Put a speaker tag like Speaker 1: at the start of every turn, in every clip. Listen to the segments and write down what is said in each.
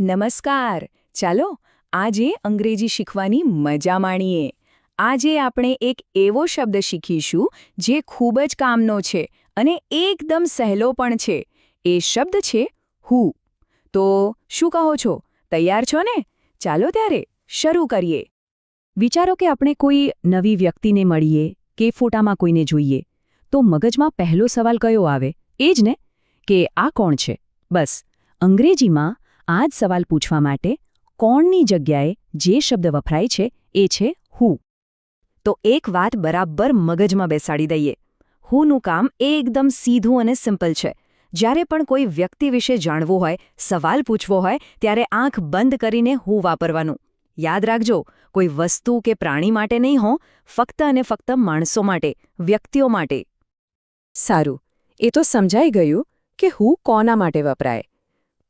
Speaker 1: નમસ્કાર. ચાલો, આજે અંગ્રેજી શીખવાની મજા માણીએ. આજે આપણે એક એવો શબ્દ શીખીશું જે ખૂબ જ કામનો છે અને એકદમ સહેલો પણ છે. એ શબ્દ છે હુ. તો શું કહો છો? તૈયાર છો ને? ચાલો ત્યારે શરૂ કરીએ.
Speaker 2: વિચારો કે આપણે કોઈ નવી વ્યક્તિને મળીએ કે ફોટામાં કોઈને જોઈએ, તો મગજમાં પહેલો સવાલ કયો આવે? એ જ ને? કે આ કોણ છે? બસ, અંગ્રેજીમાં આ જ સવાલ પૂછવા માટે કોણની જગ્યાએ જે શબ્દ વપરાય છે, એ છે હુ
Speaker 1: તો એક વાત બરાબર મગજમાં બેસાડી દઈએ. હુનું કામ એ એકદમ સીધું અને સિમ્પલ છે. જ્યારે પણ કોઈ વ્યક્તિ વિશે જાણવું હોય, સવાલ પૂછવો હોય, ત્યારે આંખ બંધ કરીને હું વાપરવાનું. યાદ રાખજો, કોઈ વસ્તુ કે પ્રાણી માટે નહીં હો, ફક્ત અને ફક્ત માણસો માટે, વ્યક્તિઓ માટે.
Speaker 2: સારું. એ તો સમજાઈ ગયું કે હું કોના માટે વપરાય.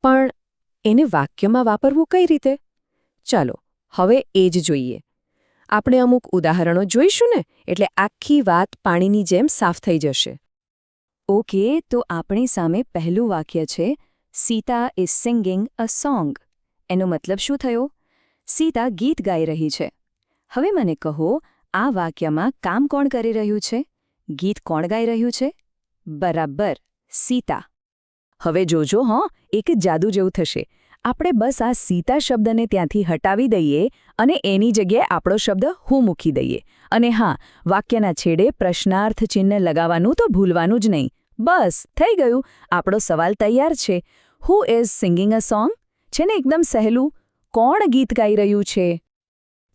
Speaker 2: પણ એને વાક્યમાં વાપરવું કઈ રીતે? ચાલો, હવે એ જ જોઈએ. આપણે અમુક ઉદાહરણો જોઈશું ને, એટલે આખી વાત પાણીની જેમ સાફ થઈ જશે.
Speaker 1: ઓકે, તો આપણી સામે પહેલું વાક્ય છે, Sita is singing a song એનો મતલબ શું થયો? સીતા ગીત ગાઈ રહી છે. હવે મને કહો, આ વાક્યમાં કામ કોણ કરી રહ્યું છે? ગીત કોણ ગાઈ રહ્યું છે? બરાબર, સીતા. હવે જોજો હં, એક જાદુ જેવું થશે. આપણે બસ આ સીતા શબ્દને ત્યાંથી હટાવી દઈએ અને એની જગ્યાએ આપણો શબ્દ હું મૂકી દઈએ. અને હા, વાક્યના છેડે પ્રશ્નાર્થ ચિહ્ન લગાવવાનું તો ભૂલવાનું જ નહીં. બસ, થઈ ગયું. આપણો સવાલ તૈયાર છે. Who is singing a song છે ને એકદમ સહેલું? કોણ ગીત ગાઈ રહ્યું છે?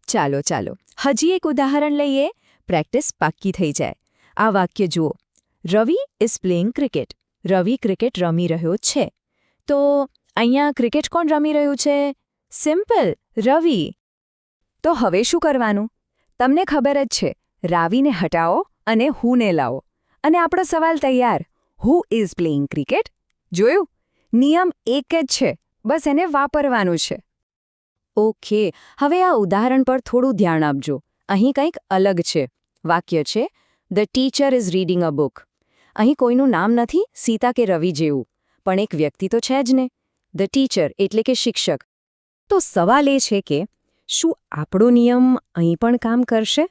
Speaker 1: ચાલો ચાલો. હજી એક ઉદાહરણ લઈએ. પ્રેક્ટિસ પાક્કી થઈ જાય. આ વાક્ય જુઓ. Ravi is playing cricket. Ravi cricket રમી રહ્યો છે. તો અહીંયા ક્રિકેટ કોણ રમી રહ્યું છે? સિમ્પલ, રવિ. તો હવે શું કરવાનું? તમને ખબર જ છે, રાવીને હટાવો અને હુને લાવો. અને આપણો સવાલ તૈયાર હુ ઇઝ પ્લેઇંગ ક્રિકેટ જોયું? નિયમ એક જ છે, બસ એને વાપરવાનું છે. ઓકે, હવે આ ઉદાહરણ પર થોડું ધ્યાન આપજો. અહીં કંઈક અલગ છે. વાક્ય છે the teacher is reading a book અહીં કોઈનું નામ નથી, સીતા કે રવિ જેવું. પણ એક વ્યક્તિ તો છે જ ને. ધ ટીચર એટલે કે શિક્ષક. તો સવાલ એ છે કે, શું આપણો નિયમ અહીં પણ કામ કરશે?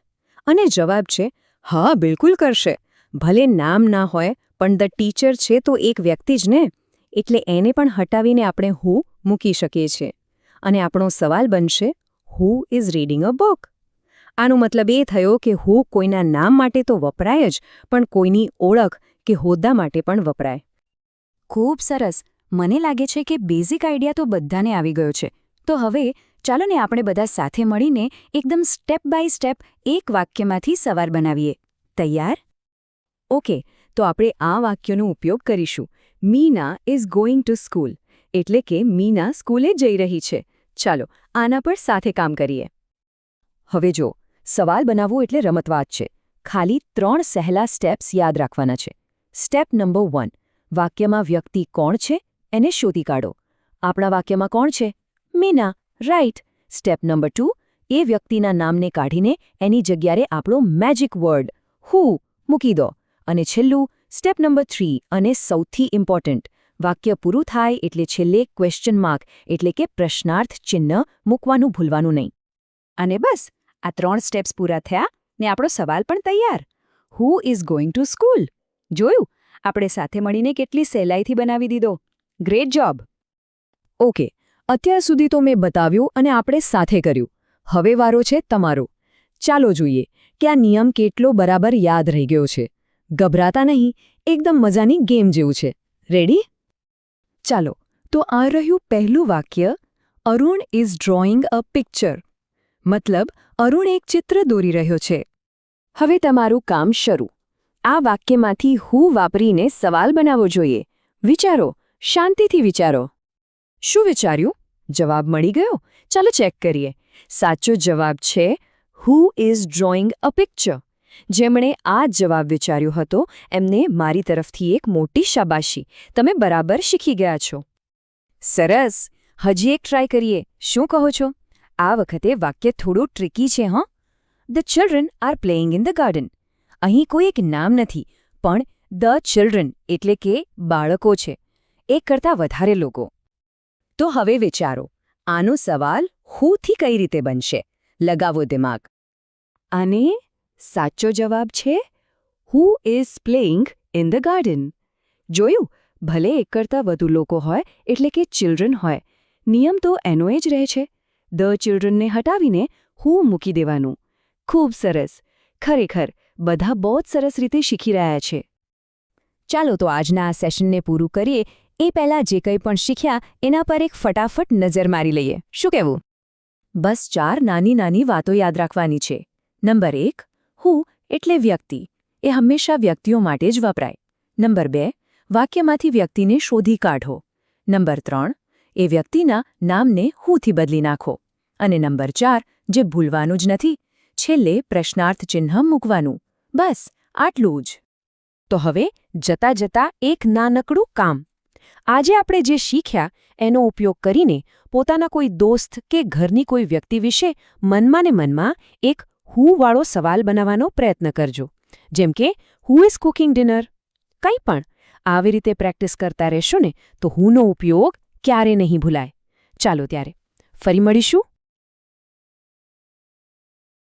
Speaker 1: અને જવાબ છે, હા, બિલકુલ કરશે. ભલે નામ ના હોય, પણ ધ ટીચર છે તો એક વ્યક્તિ જ ને. એટલે એને પણ હટાવીને આપણે હુ મૂકી શકીએ છીએ. અને આપણો સવાલ બનશે who is reading a book આનો મતલબ એ થયો કે હું કોઈના નામ માટે તો વપરાય જ, પણ કોઈની ઓળખ કે હોદ્દા માટે પણ વપરાય. ખૂબ સરસ. મને લાગે છે કે બેઝિક આઈડિયા તો બધાને આવી ગયો છે. તો હવે ચાલો ને આપણે બધા સાથે મળીને એકદમ સ્ટેપ બાય સ્ટેપ એક વાક્યમાંથી સવાર બનાવીએ. તૈયાર? ઓકે, તો આપણે આ વાક્યનો ઉપયોગ કરીશું. Meena is going to school. એટલે કે મીના સ્કૂલે જઈ રહી છે. ચાલો, આના પર સાથે કામ કરીએ. હવે જો, સવાલ બનાવવું એટલે રમતવાત છે. ખાલી ત્રણ સહેલા સ્ટેપ્સ યાદ રાખવાના છે. સ્ટેપ નંબર વન, વાક્યમાં વ્યક્તિ કોણ છે? એને શોધી કાઢો. આપણા વાક્યમાં કોણ છે? Meena. Right. Step number two, એ વ્યક્તિના નામને કાઢીને એની જગ્યાએ આપણો મેજિક વર્ડ, હુ, મૂકી દો. અને છેલ્લું, સ્ટેપ નંબર થ્રી, અને સૌથી ઇમ્પોર્ટન્ટ, વાક્ય પૂરું થાય એટલે છેલ્લે ક્વેશ્ચન માર્ક એટલે કે પ્રશ્નાર્થ ચિહ્ન મૂકવાનું ભૂલવાનું નહીં. અને બસ, આ ત્રણ સ્ટેપ્સ પૂરા થયા, ને આપણો સવાલ પણ તૈયાર. Who is going to school જોયું? આપણે સાથે મળીને કેટલી સહેલાઈથી બનાવી દીધો. ગ્રેટ જોબ ઓકે અત્યાર સુધી તો મેં બતાવ્યું અને આપણે સાથે કર્યું. હવે વારો છે તમારો. ચાલો જોઈએ કે આ નિયમ કેટલો બરાબર યાદ રહી ગયો છે. ગભરાતા નહીં, એકદમ મજાની ગેમ જેવું છે. રેડી ચાલો, તો આ રહ્યું પહેલું વાક્ય. Arun is drawing a picture મતલબ, અરુણ એક ચિત્ર દોરી રહ્યો છે. હવે તમારું કામ શરૂ. આ વાક્યમાંથી હું વાપરીને સવાલ બનાવવો જોઈએ. વિચારો શાંતિથી વિચારો. શું વિચાર્યું? જવાબ મળી ગયો? ચાલો ચેક કરીએ. સાચો જવાબ છે who is drawing a picture જેમણે આ જવાબ વિચાર્યો હતો, એમને મારી તરફથી એક મોટી શાબાશી. તમે બરાબર શીખી ગયા છો. સરસ. હજી એક ટ્રાય કરીએ. શું કહો છો? આ વખતે વાક્ય થોડું ટ્રિકી છે, હં? The children are playing in the garden અહીં કોઈ એક નામ નથી, પણ ધ ચિલ્ડ્રન એટલે કે બાળકો છે. એક કરતાં વધારે લોકો. તો હવે વિચારો, આનો સવાલ હુંથી કઈ રીતે બનશે? લગાવો દિમાગ.
Speaker 2: અને સાચો જવાબ છે who is playing in the garden જોયું, ભલે એક કરતાં વધુ લોકો હોય, એટલે કે ચિલ્ડ્રન હોય, નિયમ તો એનો જ રહે છે. ધ ચિલ્ડ્રનને હટાવીને હું મૂકી દેવાનું. ખૂબ સરસ. ખરેખર, બધા બહુ સરસ રીતે શીખી રહ્યા છે.
Speaker 1: ચાલો તો આજના આ સેશનને પૂરું કરીએ. એ પહેલાં જે કંઈ પણ શીખ્યા, એના પર એક ફટાફટ નજર મારી લઈએ. શું કહેવું? બસ ચાર નાની નાની વાતો યાદ રાખવાની છે. નંબર એક, હું એટલે વ્યક્તિ. એ હંમેશા વ્યક્તિઓ માટે જ વપરાય. નંબર બે, વાક્યમાંથી વ્યક્તિને શોધી કાઢો. નંબર ત્રણ, એ વ્યક્તિના નામને હુંથી બદલી નાખો. અને નંબર ચાર, જે ભૂલવાનું જ નથી, છેલ્લે પ્રશ્નાર્થ ચિહ્ન મૂકવાનું. બસ, આટલું જ.
Speaker 2: તો હવે જતા જતા એક નાનકડું કામ. આજે આપણે જે શીખ્યા, એનો ઉપયોગ કરીને પોતાના કોઈ દોસ્ત કે ઘરની કોઈ વ્યક્તિ વિશે મનમાં ને મનમાં એક હુંવાળો સવાલ બનાવવાનો પ્રયત્ન કરજો. જેમ કે હુ ઇઝ કુકિંગ ડિનર કંઈ પણ. આવી રીતે પ્રેક્ટિસ કરતા રહેશો ને, તો હુંનો ઉપયોગ ક્યારે નહીં ભૂલાય. ચાલો ત્યારે ફરી મળીશું.